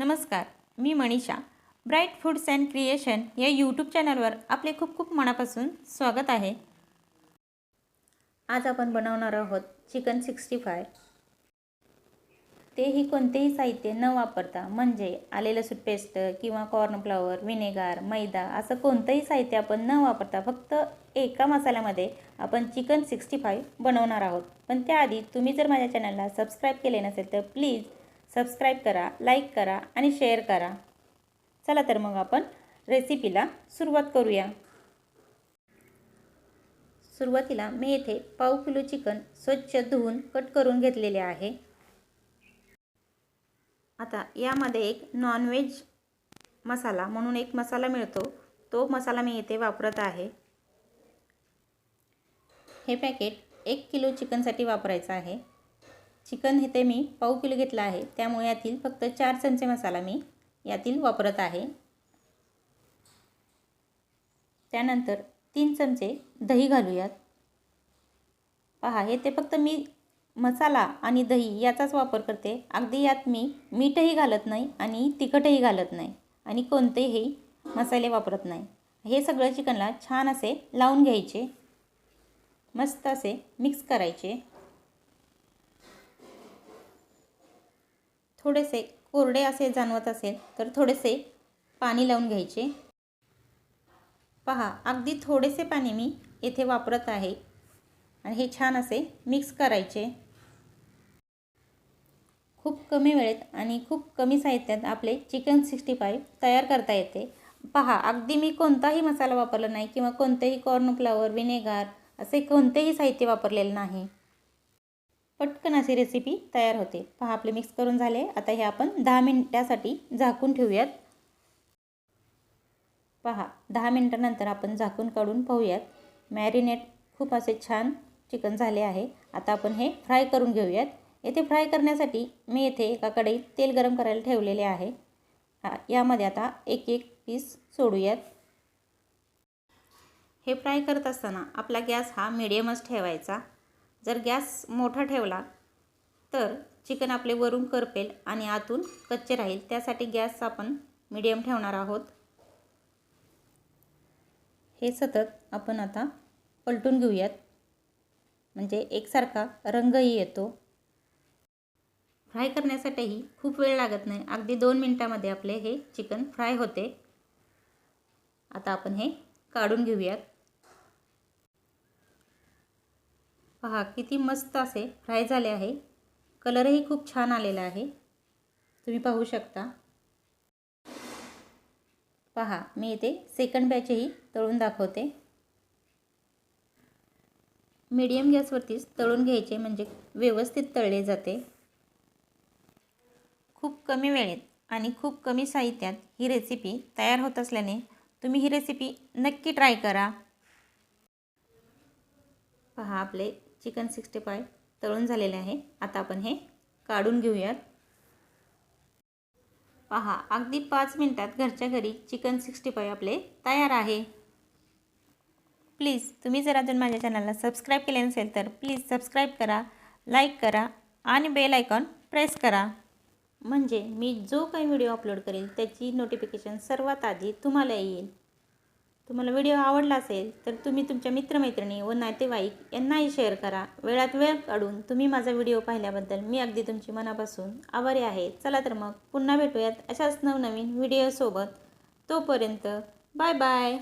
नमस्कार मी Manisha. Bright foods and creation या YouTube चॅनलवर आपले खूप खूप मनापासून स्वागत आहे. आज आपण बनवणार आहोत चिकन सिक्स्टी फाय. तेही कोणतेही साहित्य न वापरता म्हणजे आले लसूण पेस्ट किंवा कॉर्नफ्लॉवर विनेगार मैदा असं कोणतंही साहित्य आपण न वापरता फक्त एका मसाल्यामध्ये आपण चिकन सिक्स्टी फाय बनवणार आहोत. पण त्याआधी तुम्ही जर माझ्या चॅनलला सबस्क्राईब केले नसेल तर प्लीज सबस्क्राईब करा लाईक करा आणि शेअर करा. चला तर मग आपण रेसिपीला सुरुवात करूया. सुरुवातीला मी येथे पाव किलो चिकन स्वच्छ धुवून कट करून घेतलेले आहे. आता यामध्ये एक नॉनव्हेज मसाला म्हणून एक मसाला मिळतो. तो मसाला मी येथे वापरत आहे. हे पॅकेट एक किलो चिकनसाठी वापरायचं आहे. चिकन इथे मी पाऊ किलो घेतलं आहे. त्यामुळे यातील फक्त चार चमचे मसाला मी यातील वापरत आहे. त्यानंतर तीन चमचे दही घालूयात. पहा हे ते फक्त मी मसाला आणि दही याचाच वापर करते. अगदी यात मी मीठही घालत नाही आणि तिखटही घालत नाही आणि कोणतेही मसाले वापरत नाही. हे सगळं चिकनला छान असे लावून घ्यायचे. मस्त असे मिक्स करायचे. थोडेसे कोरडे असे जाणवत असेल तर थोडेसे पाणी लावून घ्यायचे. पहा अगदी थोडेसे पाणी मी येथे वापरत आहे आणि हे छान असे मिक्स करायचे. खूप कमी वेळेत आणि खूप कमी साहित्यात आपले चिकन सिक्स्टी फाईव्ह तयार करता येते. पहा अगदी मी कोणताही मसाला वापरला नाही किंवा कोणतेही कॉर्नफ्लावर विनेगार असे कोणतेही साहित्य वापरलेले नाही. पटकन अशी रेसिपी तयार होते. पहा आपले मिक्स करून झाले. आता हे आपण दहा मिनटासाठी झाकून ठेवूयात. पहा दहा मिनटानंतर आपण झाकून काढून पाहूयात. मॅरिनेट खूप असे छान चिकन झाले आहे. आता आपण हे फ्राय करून घेऊयात. येथे फ्राय करण्यासाठी मी येथे एका कढईत तेल गरम करायला ठेवलेले आहे. हा यामध्ये आता एक एक पीस सोडूयात. हे फ्राय करत असताना आपला गॅस हा मिडियमच ठेवायचा. जर गॅस मोठा ठेवला तर चिकन आपले वरून करपेल आणि आतून कच्चे राहील. त्यासाठी गॅस आपण मीडियम ठेवणार आहोत. हे सतत आपण आता पलटून घेऊयात. म्हणजे एकसारखा रंगही येतो. फ्राय करण्यासाठीही खूप वेळ लागत नाही. अगदी दोन मिनटामध्ये आपले हे चिकन फ्राय होते. आता आपण हे काढून घेऊयात. पहा किती मस्त असे फ्राय झाले आहे. कलरही खूप छान आलेला आहे. तुम्ही पाहू शकता. पहा मी इथे सेकंड बॅचही तळून दाखवते. मीडियम गॅसवरतीच तळून घ्यायचे म्हणजे व्यवस्थित तळले जाते. खूप कमी वेळेत आणि खूप कमी साहित्यात ही रेसिपी तयार होत असल्याने तुम्ही ही रेसिपी नक्की ट्राय करा. पहा आपले चिकन सिक्स्टी फाय तळून झालेले आहे. आता आपण हे काढून घेऊयात. पहा अगदी पाच मिनटात घरच्या घरी चिकन सिक्स्टी फाय आपले तयार आहे. प्लीज तुम्ही जर अजून माझ्या चॅनलला सबस्क्राईब केले नसेल तर प्लीज सबस्क्राईब करा लाईक करा आणि बेल आयकॉन प्रेस करा. म्हणजे मी जो काही व्हिडिओ अपलोड करेल त्याची नोटिफिकेशन सर्वात आधी तुम्हाला येईल. तुम्हाला व्हिडिओ आवडला असेल तर तुम्ही तुमच्या मित्रमैत्रिणी व नातेवाईक यांनाही शेअर करा. वेळात वेळ काढून तुम्ही माझा व्हिडिओ पाहिल्याबद्दल मी अगदी तुमची मनापासून आभारी आहे. चला तर मग पुन्हा भेटूयात अशाच नवनवीन व्हिडिओसोबत. तोपर्यंत बाय बाय.